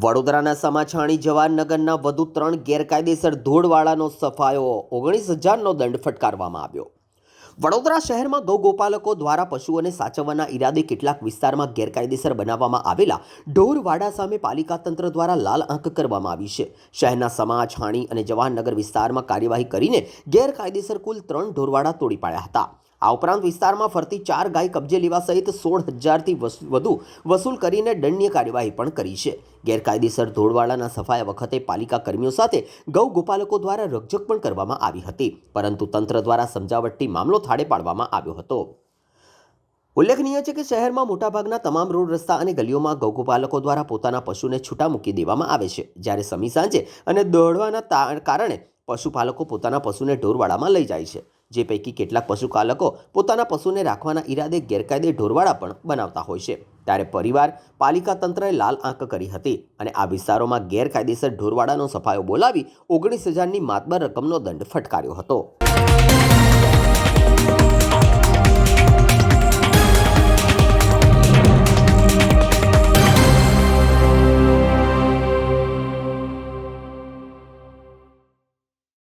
વડોદરાના સમાછાણી જવાહરનગરના વધુ ત્રણ ગેરકાયદેસર ધૂળવાળાનો સફાયો ઓગણીસ હજારનો દંડ ફટકારવામાં આવ્યો. વડોદરા શહેરમાં ગૌગોપાલકો દ્વારા પશુઓને સાચવવાના ઈરાદે કેટલાક વિસ્તારમાં ગેરકાયદેસર બનાવવામાં આવેલા ઢોરવાડા સામે પાલિકા તંત્ર દ્વારા લાલ આંક કરવામાં આવી છે. શહેરના સમાજ હાણી અને જવાહરનગર વિસ્તારમાં કાર્યવાહી કરીને ગેરકાયદેસર કુલ ત્રણ ઢોરવાડા તોડી પાડ્યા હતા. આ ઉપરાંત વિસ્તારમાં ફરતી ચાર ગાય કબજે લેવા સહિત સોળ હજારથી વધુ વસૂલ કરીને દંડનીય કાર્યવાહી પણ કરી છે. ગેરકાયદેસર ધોળવાડાના સફાયા વખતે પાલિકા કર્મીઓ સાથે ગૌ ગોપાલકો દ્વારા રકઝક પણ કરવામાં આવી હતી, પરંતુ તંત્ર દ્વારા સમજાવટથી મામલો થાળે પાડવામાં આવ્યો હતો. ઉલ્લેખનીય છે કે શહેરમાં મોટાભાગના તમામ રોડ રસ્તા અને ગલીઓમાં ગૌગોપાલકો દ્વારા પોતાના પશુને છૂટા મૂકી દેવામાં આવે છે. જ્યારે સમી સાંજે અને દોડવાના કારણે પશુપાલકો પોતાના પશુને ઢોરવાડામાં લઈ જાય છે. જે પૈકી કેટલાક પશુપાલકો પોતાના પશુને રાખવાના ઈરાદે ગેરકાયદે ઢોરવાડા પણ બનાવતા હોય છે. ત્યારે પરિવાર, પાલિકા તંત્રએ લાલ આંક કરી હતી અને આ વિસ્તારોમાં ગેરકાયદેસર ઢોરવાડાનો સફાયો બોલાવી ઓગણીસ હજારની માતબર રકમનો દંડ ફટકાર્યો હતો.